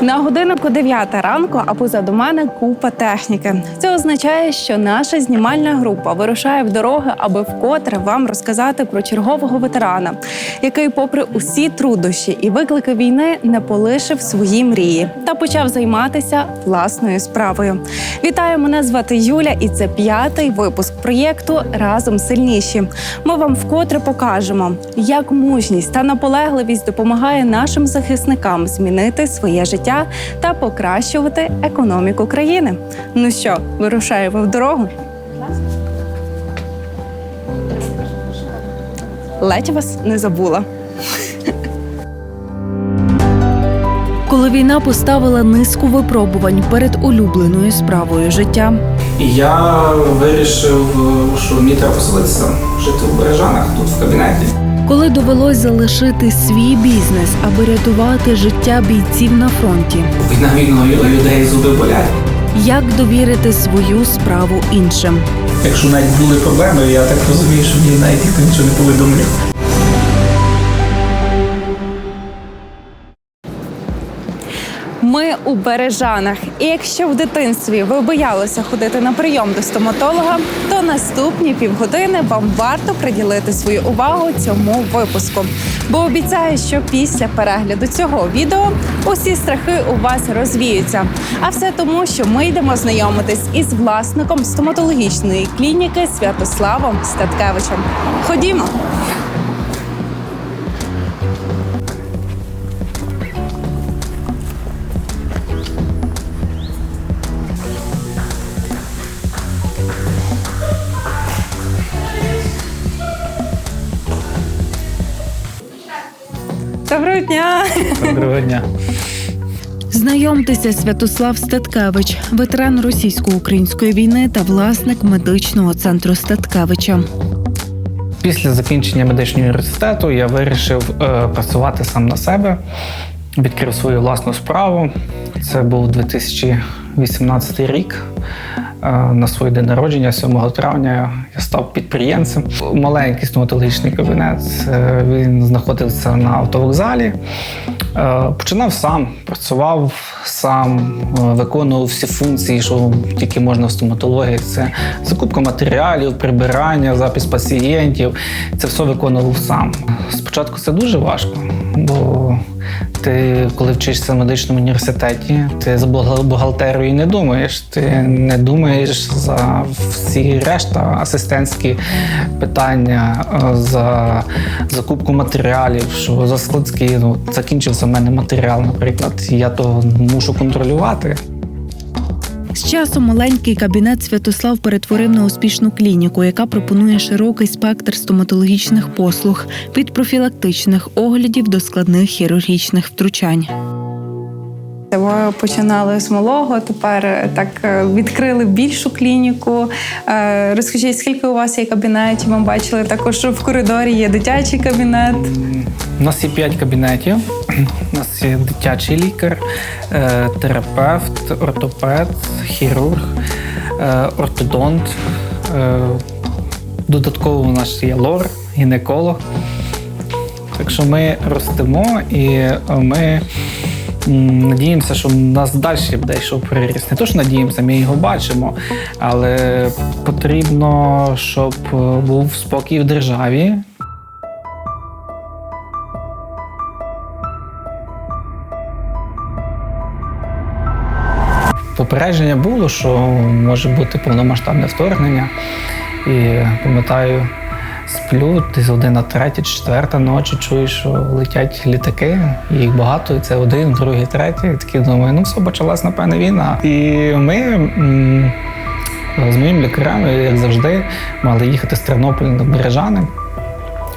На годиннику 9 ранку, а позаду мене купа техніки. Це означає, що наша знімальна група вирушає в дороги, аби вкотре вам розказати про чергового ветерана, який, попри усі труднощі і виклики війни, не полишив свої мрії та почав займатися власною справою. Вітаю, мене звати Юля, і це п'ятий випуск проєкту Разом сильніші. Ми вам вкотре покажемо, як мужність та наполегливість допомагає нашим захисникам змінити своє життя та покращувати економіку країни. Ну що, вирушаємо в дорогу? Ледь вас не забула. Коли війна поставила низку випробувань перед улюбленою справою життя, І я вирішив, що мені треба поселитися, жити в Бережанах, тут в кабінеті. Коли довелось залишити свій бізнес, аби рятувати життя бійців на фронті, Війна війною людей зуби болять. як довірити свою справу іншим. Якщо навіть були проблеми, я так розумію, що мені навіть ніхто нічого не повідомив. Ми у Бережанах. І якщо в дитинстві ви боялися ходити на прийом до стоматолога, то наступні півгодини вам варто приділити свою увагу цьому випуску. Бо обіцяю, що після перегляду цього відео усі страхи у вас розвіються. А все тому, що ми йдемо знайомитись із власником стоматологічної клініки Святославом Статкевичем. Ходімо. Доброго дня! Доброго дня. Знайомтеся, Святослав Статкевич, ветеран російсько-української війни та власник медичного центру Статкевича. Після закінчення медичного університету я вирішив е, працювати сам на себе, відкрив свою власну справу. Це був 2018 рік. На свій день народження, 7 травня, я став підприємцем. Маленький стоматологічний кабінет. е, Він знаходився на автовокзалі. Е, Починав сам, працював сам, е, виконував всі функції, що тільки можна в стоматології. Це закупка матеріалів, прибирання, запис пацієнтів. Це все виконував сам. Спочатку це дуже важко, бо ти, коли вчишся в медичному університеті, ти за бухгалтерою не думаєш. Ти не думаєш за всі решта асистентські питання, е, за закупку матеріалів, що за складські. Ну, закінчився в мене матеріал, наприклад. Я то мушу контролювати. З часом маленький кабінет Святослав перетворив на успішну клініку, яка пропонує широкий спектр стоматологічних послуг від профілактичних оглядів до складних хірургічних втручань. Починали з малого, тепер е, так е, відкрили більшу клініку. Е, Розкажіть, скільки у вас є кабінетів? Ми бачили також, що в коридорі є дитячий кабінет. У нас є п'ять кабінетів. У нас є дитячий лікар, терапевт, ортопед, хірург, ортодонт. Додатково у нас є лор, гінеколог. Так що ми ростемо і ми надіємося, що в нас далі буде йшов приріст. Не то, що надіємося, ми його бачимо, але потрібно, щоб е, був спокій в державі, Попередження було, що може бути повномасштабне вторгнення. І пам'ятаю, сплю десь година третя, четверта ночі, чую, що летять літаки, їх багато, і це один, другий, третій. І такий думаю, ну все, почалась, напевне, війна. І ми з моїм лікарем, як завжди, мали їхати з Тернополя до Бережани.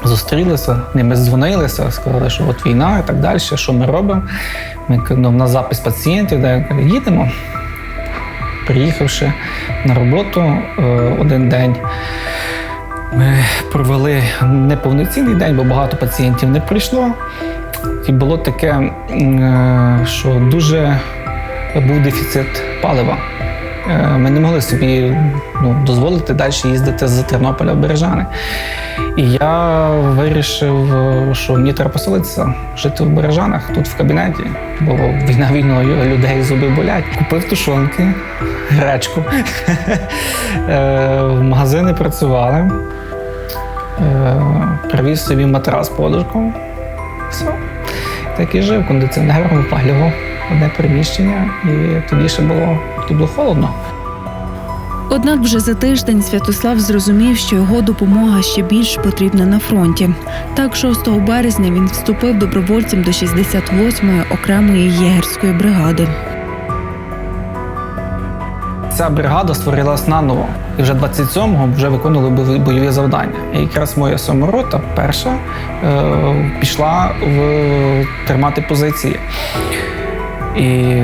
Зустрілися, ми дзвонилися, сказали, що от війна і так далі, що ми робимо. Ми ну, на запис пацієнтів, де їдемо. Приїхавши на роботу е, один день, ми провели неповноцінний день, бо багато пацієнтів не прийшло. І було таке, е, що дуже був дефіцит палива. Е, Ми не могли собі ну, дозволити далі їздити з Тернополя в Бережани. І я вирішив, що мені треба поселитися, жити в Бережанах, тут в кабінеті, бо війна війною людей зуби болять. Купив тушонки, гречку. Е, магазини працювали. Е, Привіз собі матрас подушку. Все. Так і жив, кондиціонером опалював одне приміщення, і тоді ще було, тоді було холодно. Однак вже за тиждень Святослав зрозумів, що його допомога ще більш потрібна на фронті. Так, 6 березня він вступив добровольцем до 68-ї окремої єгерської бригади. Ця бригада створилась наново. І вже 27-го вже виконували бойові- завдання. І якраз моя саморота перша е, пішла в тримати позиції. І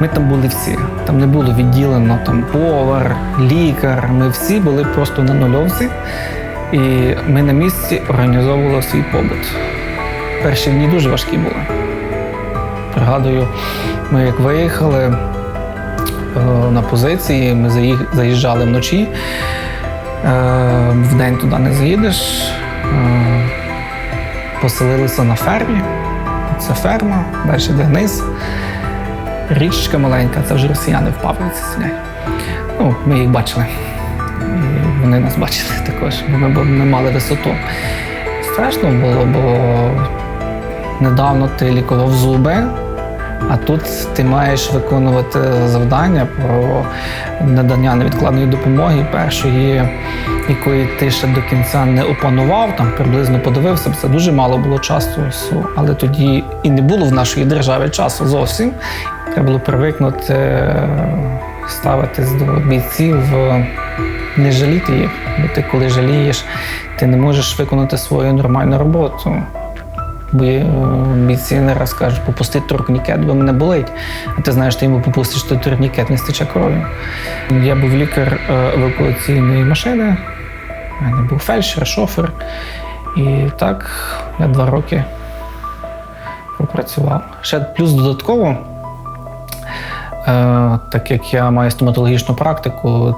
ми там були всі. Там не було відділено там повар, лікар. Ми всі були просто на нульовці. І ми на місці організовували свій побут. Перші дні дуже важкі були. Пригадую, ми як виїхали на позиції, ми заїжджали вночі. Е, Вдень туди не заїдеш. Е, Поселилися на фермі. Це ферма, далі йде вниз. Річечка маленька, це вже росіяни в сидять. Ну, ми їх бачили. І вони нас бачили також, бо ми, ми мали висоту. Страшно було, бо недавно ти лікував зуби, а тут ти маєш виконувати завдання про надання невідкладної допомоги першої, якої ти ще до кінця не опанував, там приблизно подивився, це дуже мало було часу, але тоді і не було в нашій державі часу зовсім. Треба було привикнути е, ставитись до бійців, е, не жаліти їх, бо ти коли жалієш, ти не можеш виконати свою нормальну роботу. Е, бійці не раз кажуть, попусти турнікет, бо мене болить. А ти знаєш, ти йому попустиш той турнікет, не стече кров'ю. Я був лікар е, евакуаційної машини, у мене був фельдшер, шофер. І так я два роки пропрацював. Ще плюс додатково, е, так як я маю стоматологічну практику,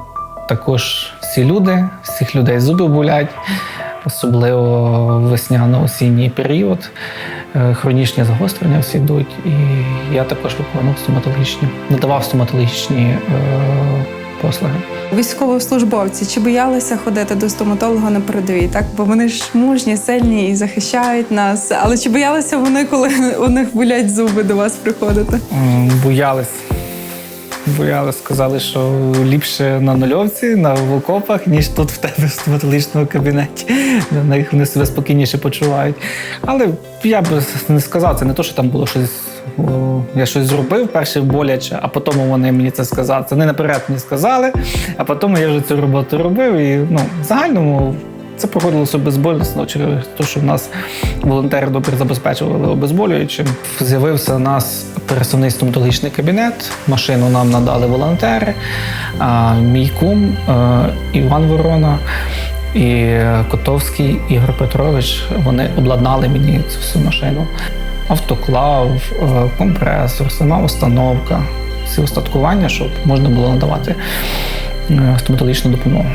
також всі люди, всіх людей зуби болять особливо весняно-осінній період. Е, Хронічні загострення всі йдуть. І я також виконував стоматологічні, надавав стоматологічні е, послуги. Військовослужбовці чи боялися ходити до стоматолога на передовій? Так, бо вони ж мужні, сильні і захищають нас. Але чи боялися вони, коли у них болять зуби до вас приходити? Боялись. Боялись, сказали, що ліпше на нульовці, на в окопах, ніж тут в тебе в стоматологічному кабінеті. На них вони себе спокійніше почувають. Але я б не сказав, це не то, що там було щось. Я щось зробив, перше боляче, а потім вони мені це сказали. Це не наперед мені сказали, а потім я вже цю роботу робив. І ну, в загальному це проходилося безболісно через те, що в нас волонтери добре забезпечували обезболюючим. З'явився у нас пересувний стоматологічний кабінет, машину нам надали волонтери, мій кум е, Іван Ворона і Котовський Ігор Петрович вони обладнали мені цю всю машину. Автоклав, е, компресор, сама установка, всі устаткування, щоб можна було надавати е, стоматологічну допомогу.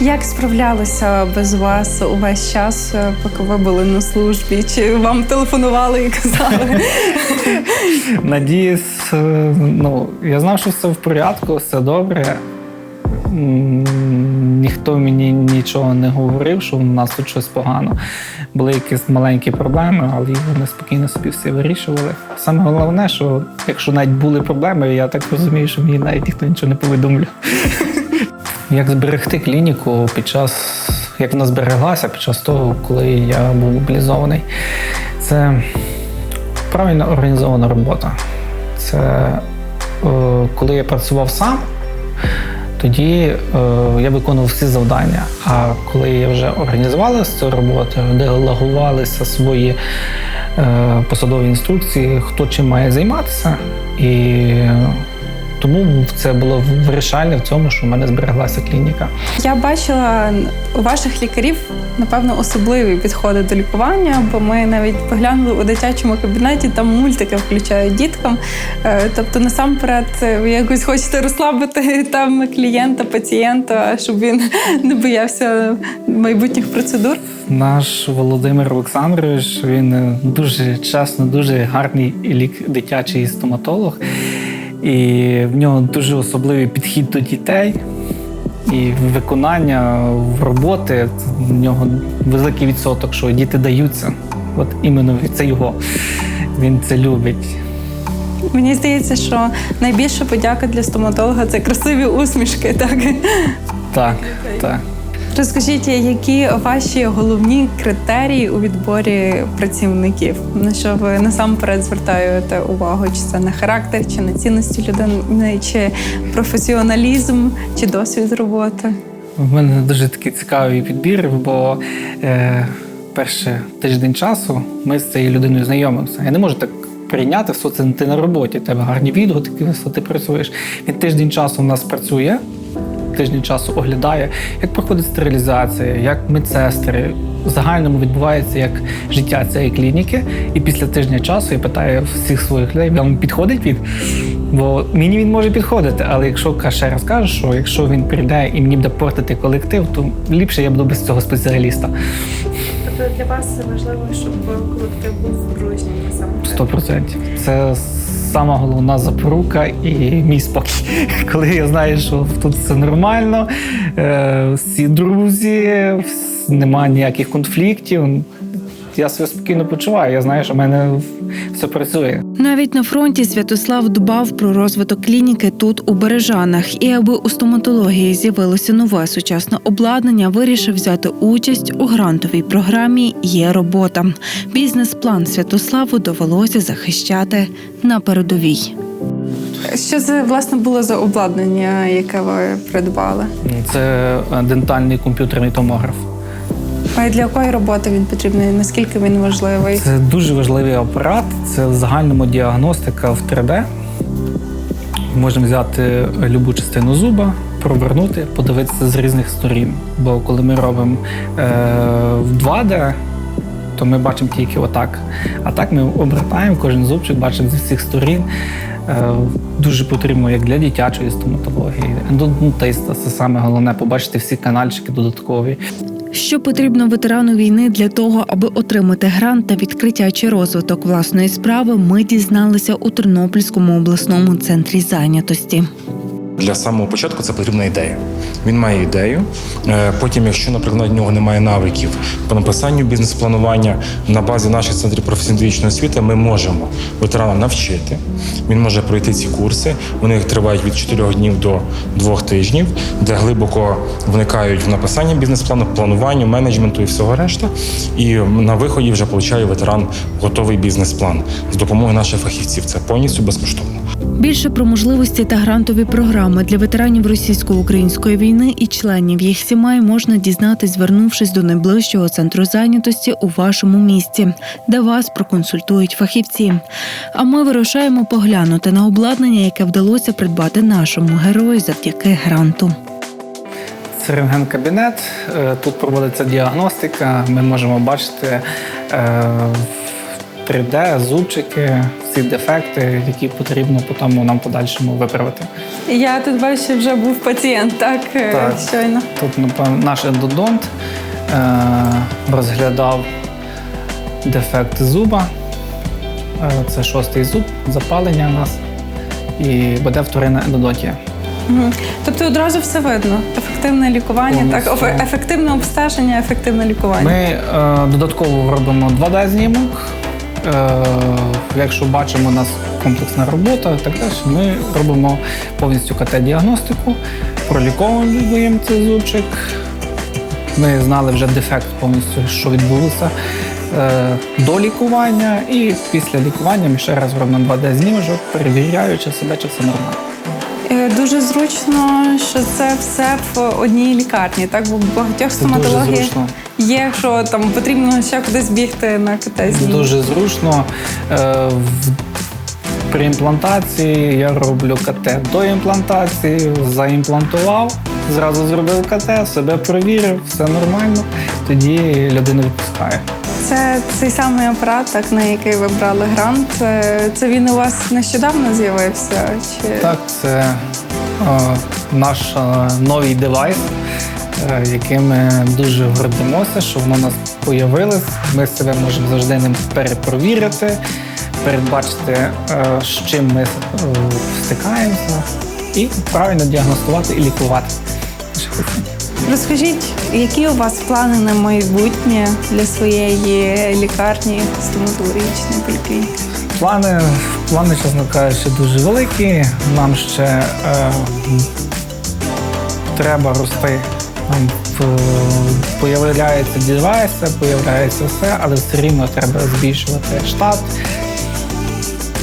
Як справлялися без вас увесь час, е, поки ви були на службі? Чи вам телефонували і казали? Надіюсь, е, ну, я знав, що все в порядку, все добре. Ніхто мені нічого не говорив, що у нас тут щось погано. Були якісь маленькі проблеми, але їх вони спокійно собі всі вирішували. Саме головне, що якщо навіть були проблеми, я так розумію, що мені навіть ніхто нічого не повідомляв. Як зберегти клініку під час, як вона збереглася під час того, коли я був мобілізований, це правильно організована робота. Це е, коли я працював сам, тоді е, я виконував всі завдання. А коли я вже організувала цю роботу, делегувалися свої е, посадові інструкції, хто чим має займатися, і тому це було вирішальне в цьому, що в мене збереглася клініка. Я бачила у ваших лікарів, напевно, особливі підходи до лікування, бо ми навіть поглянули у дитячому кабінеті, там мультики включають діткам. Е, Тобто, насамперед, е, ви якось хочете розслабити там клієнта, пацієнта, щоб він не боявся майбутніх процедур. Наш Володимир Олександрович він дуже чесно, дуже гарний лік дитячий стоматолог, і в нього дуже особливий підхід до дітей. І виконання в роботи в нього великий відсоток, що діти даються. От іменно це його. Він це любить. Мені здається, що найбільша подяка для стоматолога це красиві усмішки. Так Так, так. Розкажіть, які ваші головні критерії у відборі працівників? На що ви насамперед звертаєте увагу? Чи це на характер, чи на цінності людини, чи професіоналізм, чи досвід роботи? В мене дуже такий цікавий підбір, бо е, перший тиждень часу ми з цією людиною знайомимося. Я не можу так прийняти все це ти на роботі. У тебе гарні відгуки, ти працюєш. Він тиждень часу у нас працює, тиждень часу оглядає, як проходить стерилізація, як медсестри. В загальному відбувається як життя цієї клініки. І після тижня часу я питаю всіх своїх людей, вам підходить від? Бо мені він може підходити, але якщо ще раз кажу, що якщо він прийде і мені буде портити колектив, то ліпше я буду без цього спеціаліста. Тобто для вас важливо, щоб колектив був дружній насамперед? 100%. Це сама головна запорука і мій спокій. Коли я знаю, що тут все нормально, е, всі друзі, немає ніяких конфліктів. Я себе спокійно почуваю. Я знаю, що в мене все працює. Навіть на фронті Святослав дбав про розвиток клініки тут у Бережанах. І аби у стоматології з'явилося нове сучасне обладнання, вирішив взяти участь у грантовій програмі Є робота. Бізнес-план Святославу довелося захищати на передовій. Що це власне було за обладнання, яке ви придбали? Це дентальний комп'ютерний томограф. А для якої роботи він потрібний? Наскільки він важливий? Це дуже важливий апарат. Це в загальному діагностика в 3D. Можемо взяти любу частину зуба, провернути, подивитися з різних сторін. Бо коли ми робимо е, в 2D, то ми бачимо тільки отак. А так ми обертаємо кожен зубчик, бачимо з всіх сторін. Е, дуже потрібно як для дитячої стоматології. Ендодонтиста це саме головне побачити всі канальчики додаткові. Що потрібно ветерану війни для того, аби отримати грант та відкриття чи розвиток власної справи, ми дізналися у Тернопільському обласному центрі зайнятості. Для самого початку це потрібна ідея. Він має ідею. Е, Потім, якщо, наприклад, в нього немає навиків по написанню бізнес-планування на базі наших центрів професійно-технічної освіти, ми можемо ветерана навчити. Він може пройти ці курси. Вони тривають від 4 днів до 2 тижнів, де глибоко вникають в написання бізнес-плану, плануванню, менеджменту і всього решта. І на виході вже получає ветеран готовий бізнес-план з допомогою наших фахівців. Це повністю безкоштовно. Більше про можливості та грантові програми для ветеранів російсько-української війни і членів їх сімей можна дізнатись, звернувшись до найближчого центру зайнятості у вашому місті, де вас проконсультують фахівці. А ми вирушаємо поглянути на обладнання, яке вдалося придбати нашому герою завдяки гранту. Це рентген-кабінет. Е, Тут проводиться діагностика. Ми можемо бачити е, 3D зубчики, всі дефекти, які потрібно потім нам подальшому виправити. Я тут бачу, вже був пацієнт, так, е, Так. щойно. Тут напевно, наш ендодонт е, розглядав дефект зуба. Е, Це шостий зуб, запалення у нас. І буде вторинна ендодонтія. Мгм. Тобто одразу все видно. Ефективне лікування, так, Повністю. ефективне обстеження, ефективне лікування. Ми е, додатково робимо 2D-знімок. Е, якщо бачимо, у нас комплексна робота, так далі, ми робимо повністю КТ-діагностику, проліковуємо цей зубчик. Ми знали вже дефект повністю, що відбулося е, до лікування, і після лікування ми ще раз робимо 2D-знімок, перевіряючи себе, чи все нормально. Е, Дуже зручно, що це все в одній лікарні. Так, бо в багатьох стоматології є, що там потрібно ще кудись бігти на КТ Дуже зручно. Е, При імплантації я роблю КТ до імплантації, заімплантував, зразу зробив КТ, себе провірив, все нормально. Тоді людину відпускає. Це цей самий апарат, так на який ви брали грант. Е, Це він у вас нещодавно з'явився? Чи Так, це е, наш е, новий девайс, е, яким ми дуже гордимося, що воно у нас появилось. Ми себе можемо завжди ним перепровірити, передбачити, е, з чим ми е, стикаємося, і правильно діагностувати і лікувати. Розкажіть, які у вас плани на майбутнє для своєї лікарні стоматологічної поліклініки? Плани, плани, чесно кажучи, дуже великі. Нам ще е, треба рости. Нам е, появляються девайси, появляється все, але все рівно треба збільшувати штат.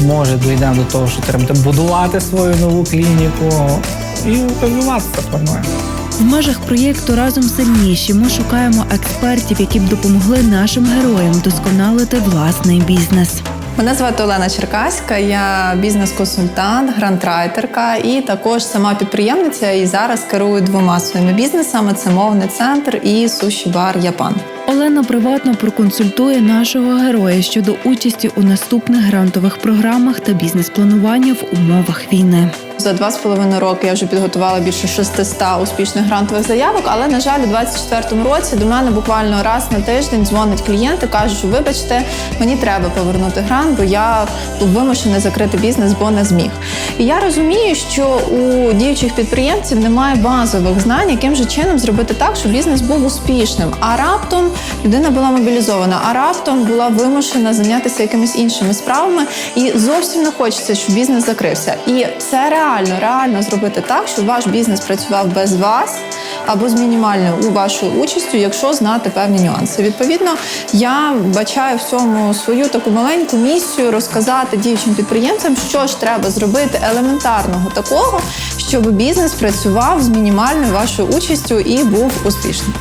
Може, дійдемо до того, що треба будувати свою нову клініку і розвиватися плануємо. В межах проєкту разом сильніші ми шукаємо експертів, які б допомогли нашим героям вдосконалити власний бізнес. Мене звати Олена Черкаська, я бізнес-консультант, грантрайтерка і також сама підприємниця. І зараз керую двома своїми бізнесами: це мовний центр і суші бар Япан. Олена приватно проконсультує нашого героя щодо участі у наступних грантових програмах та бізнес-планування в умовах війни. За два з половиною роки я вже підготувала більше 600 успішних грантових заявок. Але на жаль, у 24-му році до мене буквально раз на тиждень дзвонить клієнт і каже, що вибачте, мені треба повернути грант, бо я був вимушений закрити бізнес, бо не зміг. І я розумію, що у діючих підприємців немає базових знань, яким же чином зробити так, щоб бізнес був успішним. А раптом людина була мобілізована, а раптом була вимушена зайнятися якимись іншими справами, і зовсім не хочеться, щоб бізнес закрився. І це реально, реально зробити так, щоб ваш бізнес працював без вас. Або з мінімальною вашою участю, якщо знати певні нюанси. Відповідно, я бачаю в цьому свою таку маленьку місію розказати діючим підприємцям, що ж треба зробити елементарного такого, щоб бізнес працював з мінімальною вашою участю і був успішним.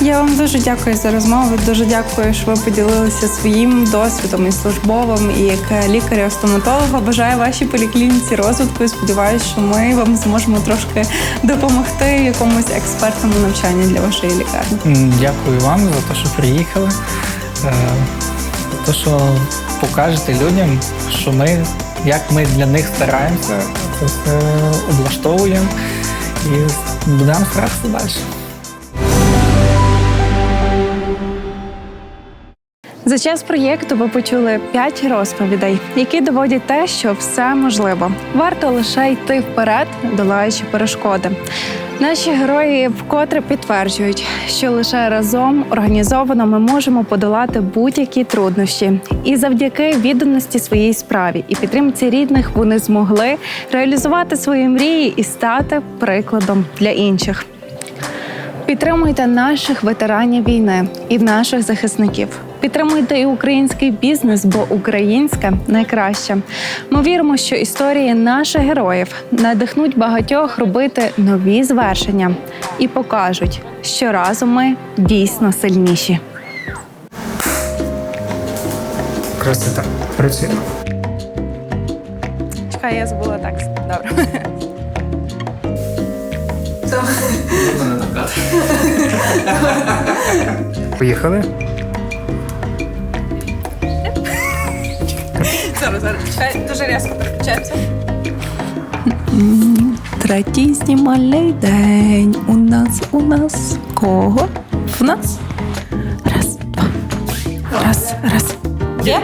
Я вам дуже дякую за розмову. Дуже дякую, що ви поділилися своїм досвідом і службовим, і як лікаря-стоматолога. Бажаю вашій поліклініці розвитку. і Сподіваюся, що ми вам зможемо трошки допомогти якомусь експертному навчанні для вашої лікарні. Дякую вам за те, що приїхали, е, за те, що покажете людям, що ми, як ми для них стараємося, це облаштовуємо і будемо старатися далі. За час проєкту ви почули п'ять розповідей, які доводять те, що все можливо. Варто лише йти вперед, долаючи перешкоди. Наші герої вкотре підтверджують, що лише разом організовано ми можемо подолати будь-які труднощі. І завдяки відданості своїй справі і підтримці рідних вони змогли реалізувати свої мрії і стати прикладом для інших. Підтримуйте наших ветеранів війни і наших захисників. Підтримуйте і український бізнес, бо українське найкраще. Ми віримо, що історії наших героїв надихнуть багатьох робити нові звершення і покажуть, що разом ми дійсно сильніші. Красота. Працюємо. Чекай, я забула так. Добре. Поїхали. Зараз, зараз, дуже різко переключається. Третій знімальний день. У нас, у нас. Кого? В нас? Раз, два. Раз, раз. Є?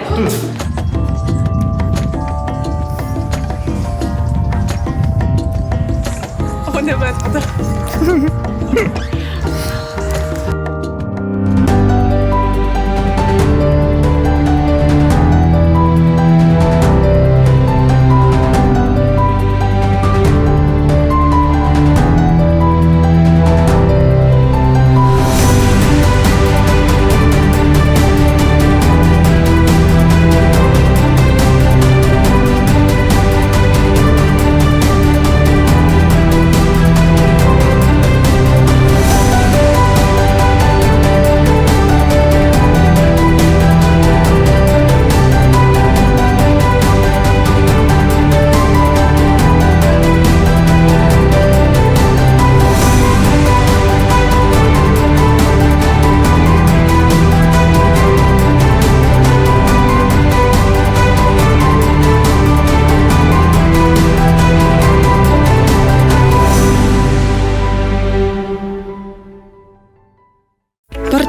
Вони видно.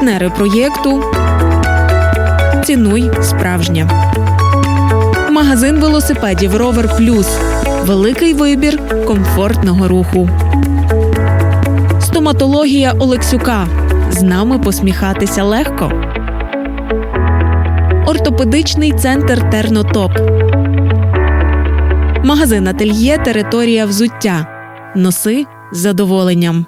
Партнери проєкту Цінуй справжнє. Магазин велосипедів Ровер Плюс. Великий вибір комфортного руху. Стоматологія Олексюка. З нами посміхатися легко. Ортопедичний центр Тернотоп. Магазин Ательє Територія взуття. Носи з задоволенням.